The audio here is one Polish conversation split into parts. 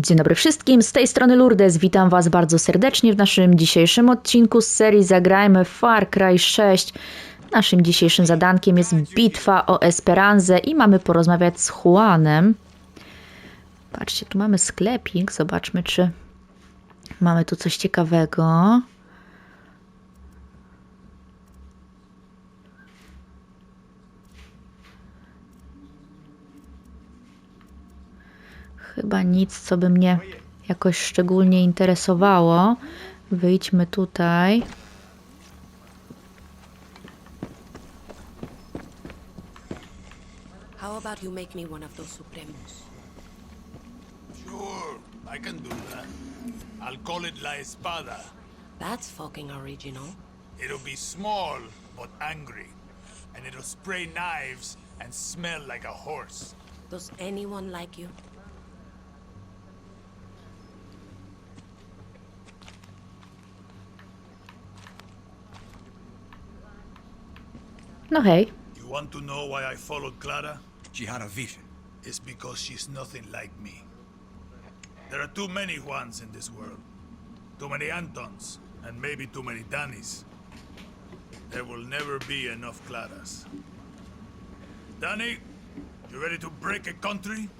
Dzień dobry wszystkim, z tej strony Lourdes. Witam Was bardzo serdecznie w naszym dzisiejszym odcinku z serii Zagrajmy Far Cry 6. Naszym dzisiejszym zadankiem jest bitwa o Esperanzę i mamy porozmawiać z Juanem. Patrzcie, tu mamy sklepik, zobaczmy czy mamy tu coś ciekawego. Chyba nic, co by mnie jakoś szczególnie interesowało. Wyjdźmy tutaj. How about you make me one of those Supremos? Sure, I can do that. I'll call it La Espada. That's fucking original. It'll be small, but angry. And it'll spray knives and smell like a horse. Does anyone like you? No hej. You want to know why I followed Clara? She had a vision. It's because she's nothing like me. There are too many Juans in this world. Too many Antons, and maybe too many Dannies. There will never be enough Claras. Danny, you ready to break a country?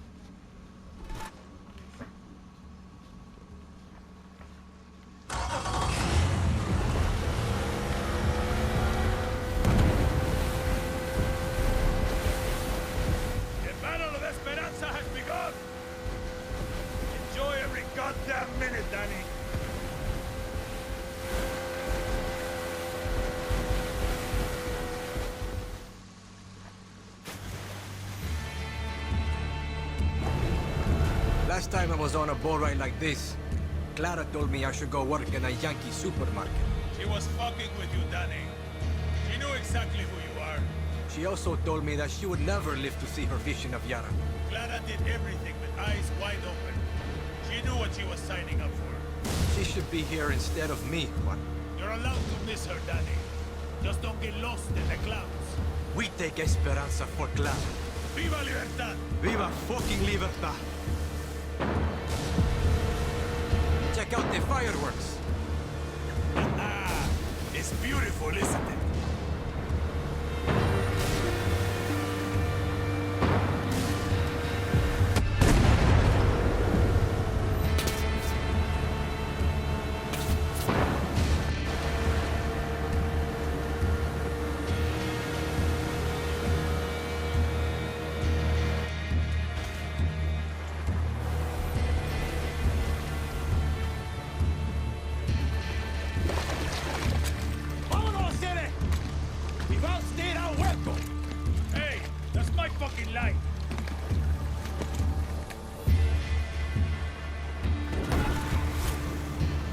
Last time I was on a boat ride like this, Clara told me I should go work in a Yankee supermarket. She was fucking with you, Danny. She knew exactly who you are. She also told me that she would never live to see her vision of Yara. Clara did everything with eyes wide open. She knew what she was signing up for. She should be here instead of me, Juan. You're allowed to miss her, Danny. Just don't get lost in the clouds. We take Esperanza for Clara. Viva Libertad! Viva fucking libertad! Check out the fireworks. It's beautiful, isn't it?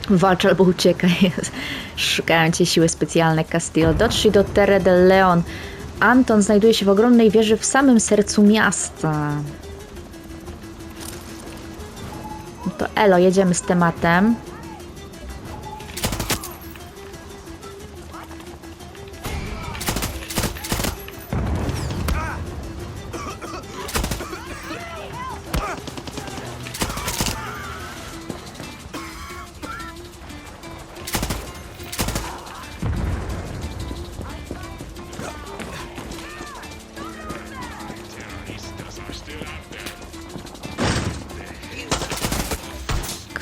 Walcz albo uciekaj. Szukają cię siły specjalne Castillo. Dotrzyj do Terre del Leon. Anton znajduje się w ogromnej wieży w samym sercu miasta. No to elo, jedziemy z tematem.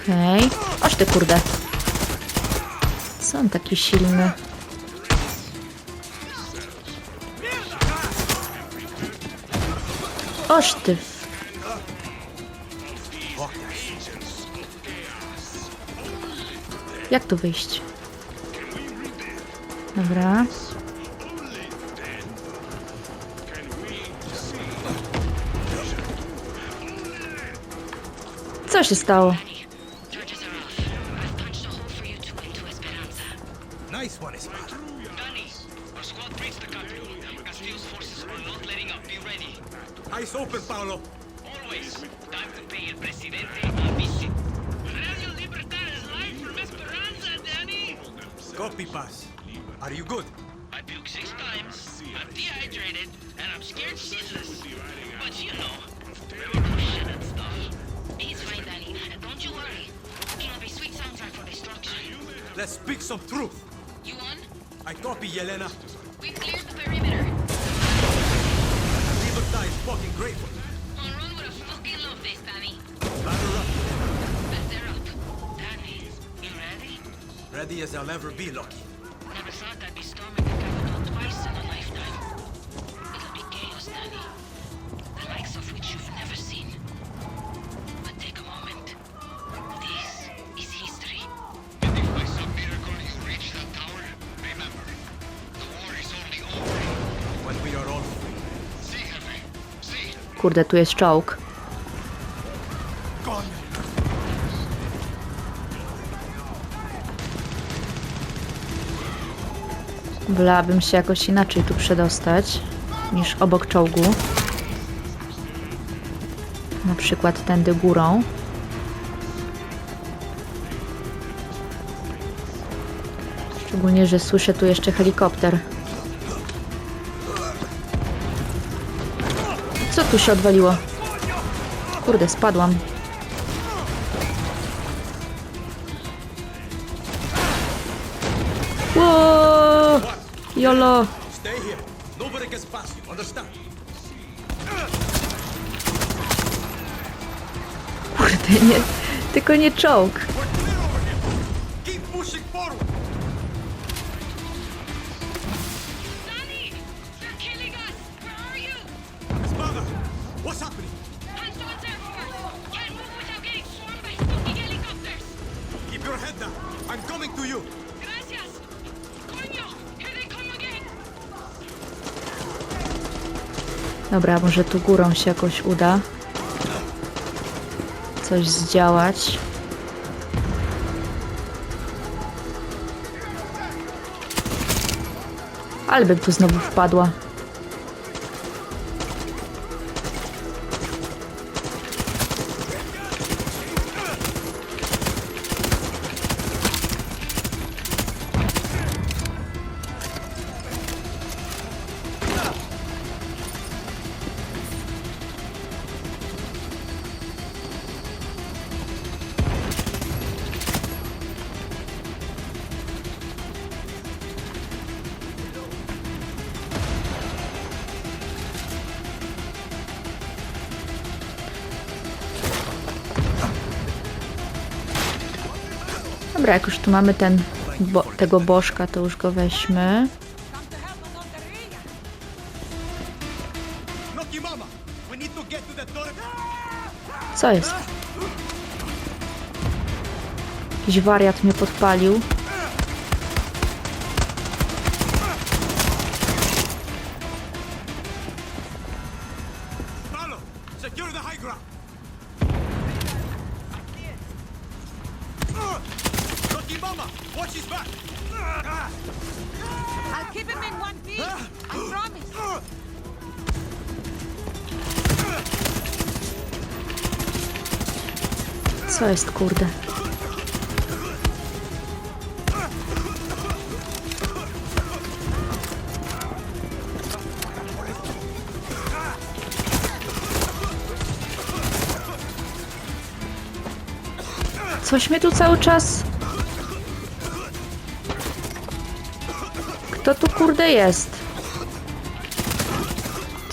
Okej. Oż ty kurde. Co on taki silny? Oż ty. Jak tu wyjść? Dobra. Co się stało? Eyes open, Paolo. Always. Time to pay el presidente a visit. Radio Libertad is live from Esperanza, Danny. Copy, pass. Are you good? I puked six times. I'm dehydrated, and I'm scared shitless. But you know, shit and stuff. He's fine, Danny. Don't you worry. We're up sweet soundtrack for destruction. Let's speak some truth. You on? I copy, Yelena. Fucking grateful. On run would have fucking loved this, Danny. Batter up. Batter up. Danny, you ready? Ready as I'll ever be, Lucky. Kurde, tu jest czołg. Wolałabym się jakoś inaczej tu przedostać niż obok czołgu. Na przykład tędy górą. Szczególnie, że słyszę tu jeszcze helikopter. Tu się odwaliło? Kurde, spadłam. Ło! Jolo! Kurde, nie. Tylko nie czołg. I'm coming to you. Gracias! Coño! Here they come again! Dobra, może tu górą się jakoś uda. Coś zdziałać. Ale bym tu znowu wpadła. Dobra, jak już tu mamy ten, bo, tego bożka, to już go weźmy. Co jest? Jakiś wariat mnie podpalił. Coś mnie tu cały czas... Kto tu kurde jest?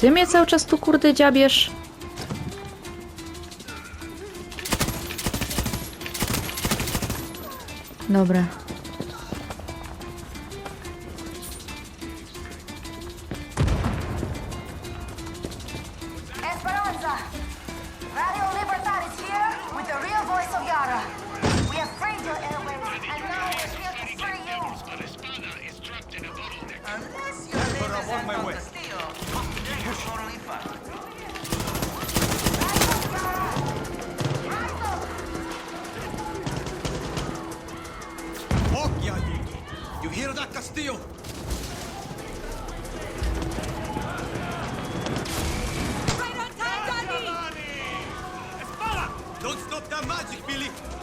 Ty mnie cały czas tu kurde dziabiesz? Dobra. Way. Castillo, you're totally fine. Fuck yeah, you hear that, Castillo? Right on time, Danny! Espada! Don't stop that magic, Billy.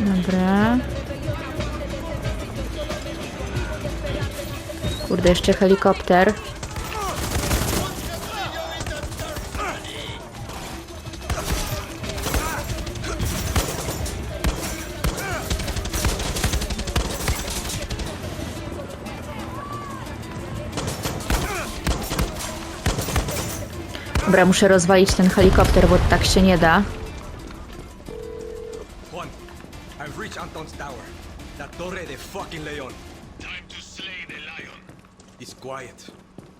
Dobra. Kurde, jeszcze helikopter. Dobra, muszę rozwalić ten helikopter, bo tak się nie da. I've reached Anton's tower. La Torre de fucking Leon. Time to slay the lion. It's quiet.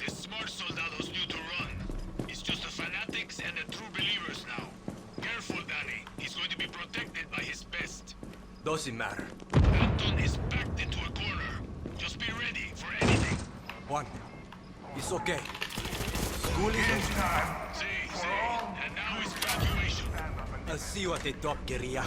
The smart soldados knew to run. It's just the fanatics and the true believers now. Careful, Danny. He's going to be protected by his best. Doesn't matter. Anton is backed into a corner. Just be ready for anything. Juan, it's okay. School is over. See, see. And now is graduation. I'll see you at the top, guerrilla.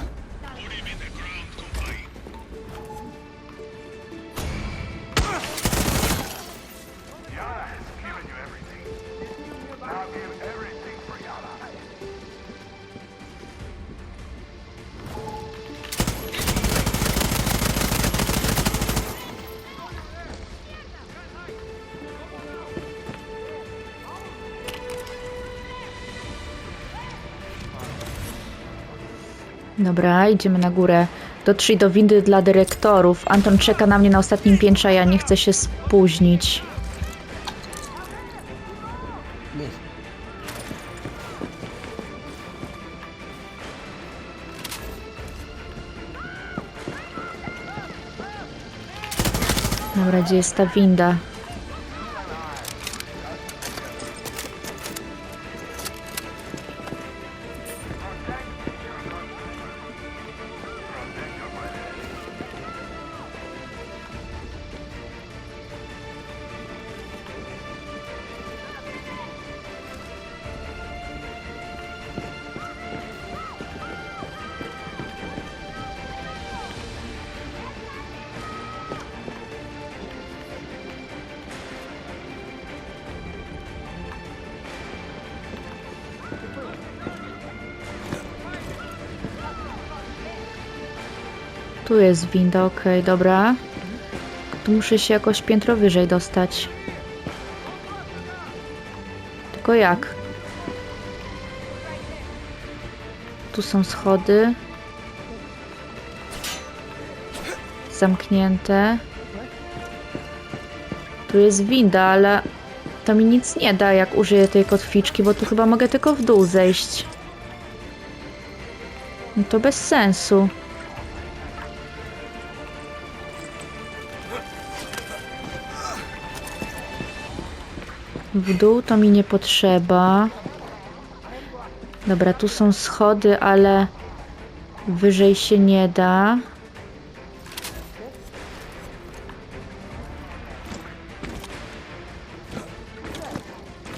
Dobra, idziemy na górę. Dotrzyj do windy dla dyrektorów. Anton czeka na mnie na ostatnim piętrze, a ja nie chcę się spóźnić. Dobra, gdzie jest ta winda? Tu jest winda, okej, dobra. Tu muszę się jakoś piętro wyżej dostać. Tylko jak? Tu są schody. Zamknięte. Tu jest winda, ale to mi nic nie da, jak użyję tej kotwiczki, bo tu chyba mogę tylko w dół zejść. No to bez sensu. W dół to mi nie potrzeba. Dobra, tu są schody, ale wyżej się nie da.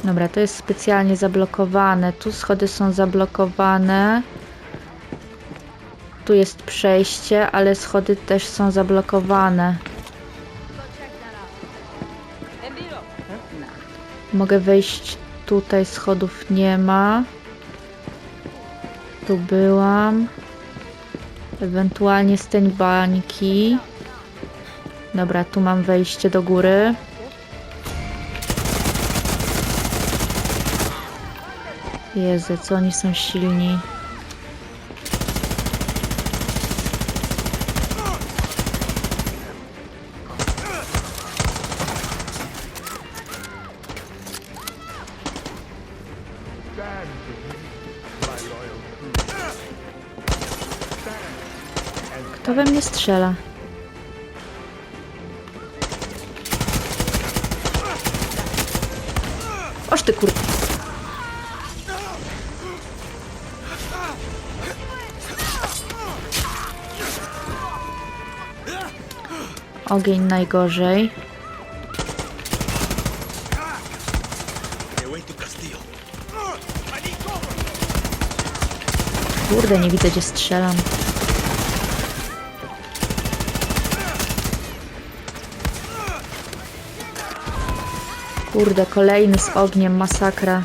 Dobra, to jest specjalnie zablokowane. Tu schody są zablokowane. Tu jest przejście, ale schody też są zablokowane. Mogę wejść tutaj, schodów nie ma. Tu byłam. Ewentualnie z tej bańki. Dobra, tu mam wejście do góry. Jezu, co oni są silni. Kto we mnie strzela? Oż ty. Ogień najgorzej. To. Kurde, nie widzę gdzie strzelam. Kurde, kolejny z ogniem, masakra.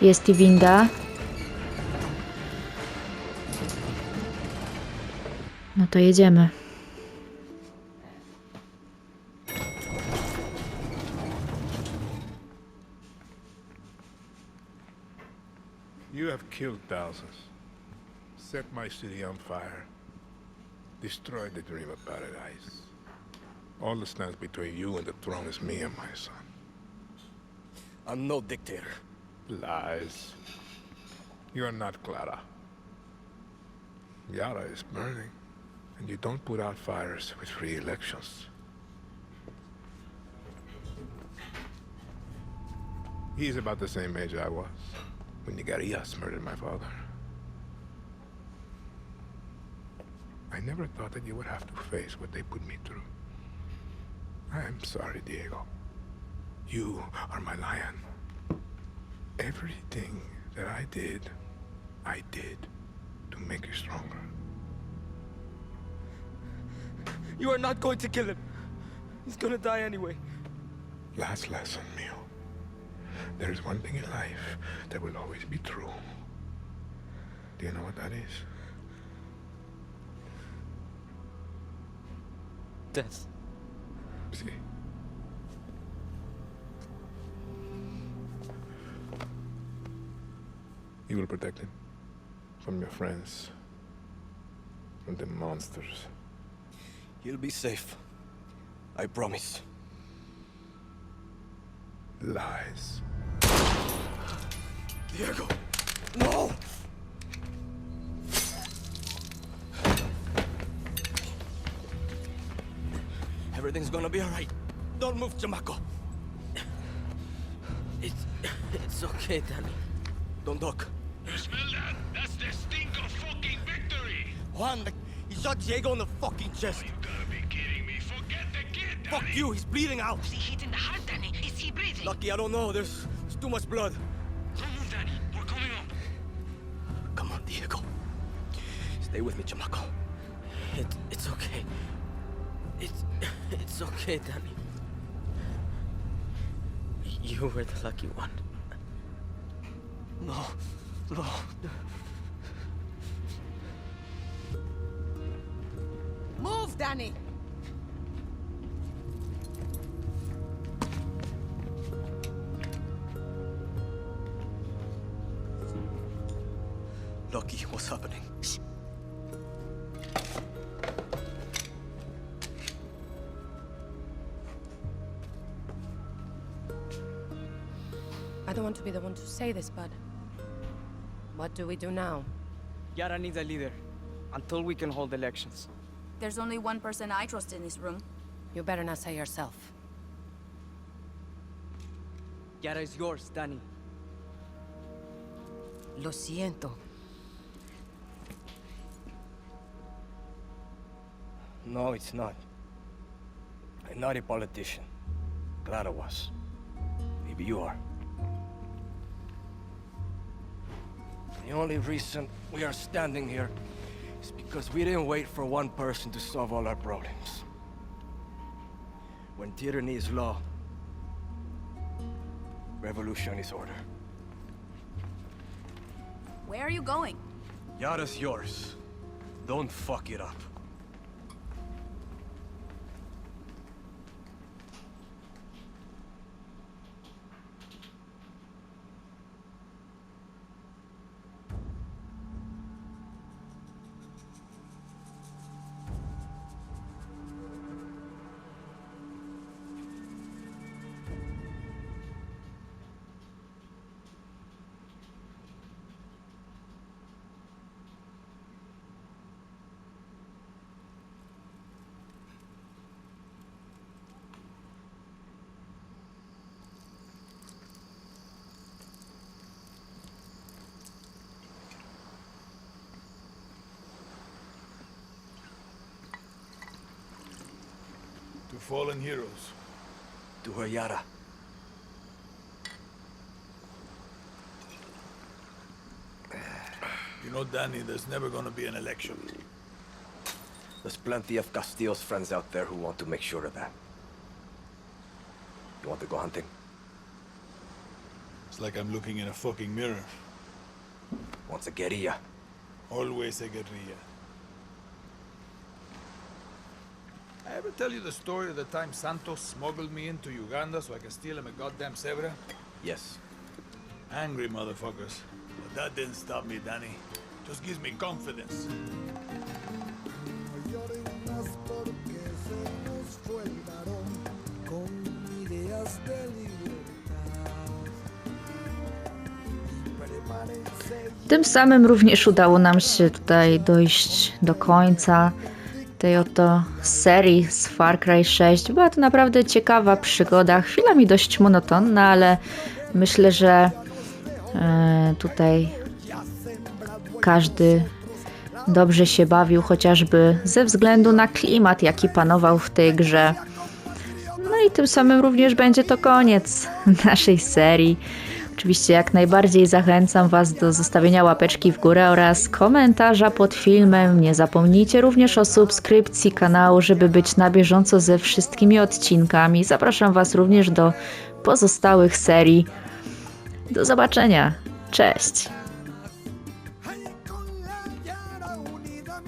Jest i winda. No to jedziemy. Killed thousands, set my city on fire, destroyed the dream of paradise. All that stands between you and the throne is me and my son. I'm no dictator. Lies. You are not Clara. Yara is burning, and you don't put out fires with free elections. He's about the same age I was when Nigarias murdered my father. I never thought that you would have to face what they put me through. I am sorry, Diego. You are my lion. Everything that I did, I did to make you stronger. You are not going to kill him. He's gonna die anyway. Last lesson, Mio. There is one thing in life that will always be true. Do you know what that is? Death. See. You will protect him from your friends, from the monsters. He'll be safe. I promise. Lies. Diego! No! Everything's gonna be alright. Don't move, Chamaco. It's... it's okay, Danny. Don't talk. You smell that? That's the stink of fucking victory! Juan, like, he shot Diego in the fucking chest. You gotta be kidding me. Forget the kid, Danny. Fuck you, he's bleeding out. Is? Lucky, I don't know. There's, there's too much blood. Don't move, Danny. We're coming up. Come on, Diego. Stay with me, Chamaco. It, it's okay. It's, it's okay, Danny. You were the lucky one. No, no. Move, Danny! I don't want to be the one to say this, but what do we do now? Yara needs a leader until we can hold elections. There's only one person I trust in this room. You better not say yourself. Yara is yours, Danny. Lo siento. No, it's not. I'm not a politician. Glad I was. Maybe you are. The only reason we are standing here is because we didn't wait for one person to solve all our problems. When tyranny is law, revolution is order. Where are you going? Yara's yours. Don't fuck it up. Fallen heroes. To her Yara. You know, Danny, there's never gonna be an election. There's plenty of Castillo's friends out there who want to make sure of that. You want to go hunting? It's like I'm looking in a fucking mirror. Once a guerrilla. Always a guerrilla. Ever tell you the story of the time Santos smuggled me into Uganda so I could steal him a goddamn zebra? Yes. Angry motherfuckers. But that didn't stop me, Danny. Just gives me confidence. Tym samym również udało nam się tutaj dojść do końca tej oto serii z Far Cry 6. Była to naprawdę ciekawa przygoda, chwilami dość monotonna, ale myślę, że e, tutaj każdy dobrze się bawił, chociażby ze względu na klimat, jaki panował w tej grze. No i tym samym również będzie to koniec naszej serii. Oczywiście jak najbardziej zachęcam Was do zostawienia łapeczki w górę oraz komentarza pod filmem. Nie zapomnijcie również o subskrypcji kanału, żeby być na bieżąco ze wszystkimi odcinkami. Zapraszam Was również do pozostałych serii. Do zobaczenia. Cześć!